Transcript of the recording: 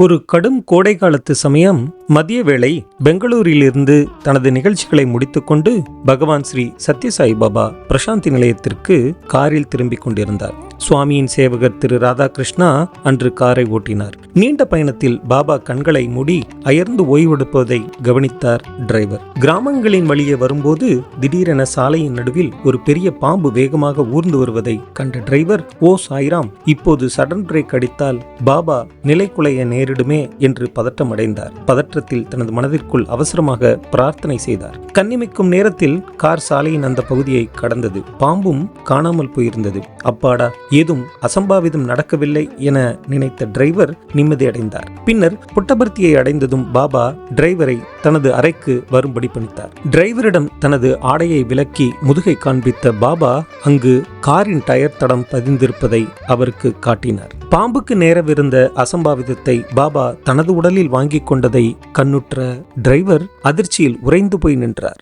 ஒரு கடும் கோடை காலத்து சமயம் மதிய வேளை பெங்களூரிலிருந்து தனது நிகழ்ச்சிகளை முடித்துக்கொண்டு பகவான் ஸ்ரீ சத்யசாய் பாபா பிரசாந்தி நிலையத்திற்கு காரில் திரும்பிக் கொண்டிருந்தார். சுவாமியின் சேவகர் திரு ராதாகிருஷ்ணா அன்று காரை ஓட்டினார். நீண்ட பயணத்தில் பாபா கண்களை மூடி அயர்ந்து ஓய்வெடுப்பதை கவனித்தார் டிரைவர். கிராமங்களின் வழியே வரும்போது திடீரென சாலையின் நடுவில் ஒரு பெரிய பாம்பு வேகமாக ஊர்ந்து வருவதை கண்ட டிரைவர் ஓ சாய்ராம் இப்போது சடன் பிரேக் அடித்தால் பாபா நிலைக்குலைய நேரிடுமே என்று பதட்டமடைந்தார். பதற்றத்தில் தனது மனதிற்குள் அவசரமாக பிரார்த்தனை செய்தார். கண்ணிமைக்கும் நேரத்தில் கார் சாலையின் அந்த பகுதியை கடந்தது. பாம்பும் காணாமல் போயிருந்தது. அப்பாடா ஏதும் அசம்பாவிதம் நடக்கவில்லை என நினைத்த டிரைவர் நிம்மதியடைந்தார் பின்னர் புட்டபர்த்தியை அடைந்ததும் பாபா டிரைவரை தனது அறைக்கு வரும்படி பணித்தார். டிரைவரிடம் தனது ஆடையை விலக்கி முதுகை காண்பித்த பாபா அங்கு காரின் டயர் தடம் பதிந்திருப்பதை அவருக்கு காட்டினார். பாம்புக்கு நேரவிருந்த அசம்பாவிதத்தை பாபா தனது உடலில் வாங்கிக் கொண்டதை கண்ணுற்ற டிரைவர் அதிர்ச்சியில் உறைந்து போய் நின்றார்.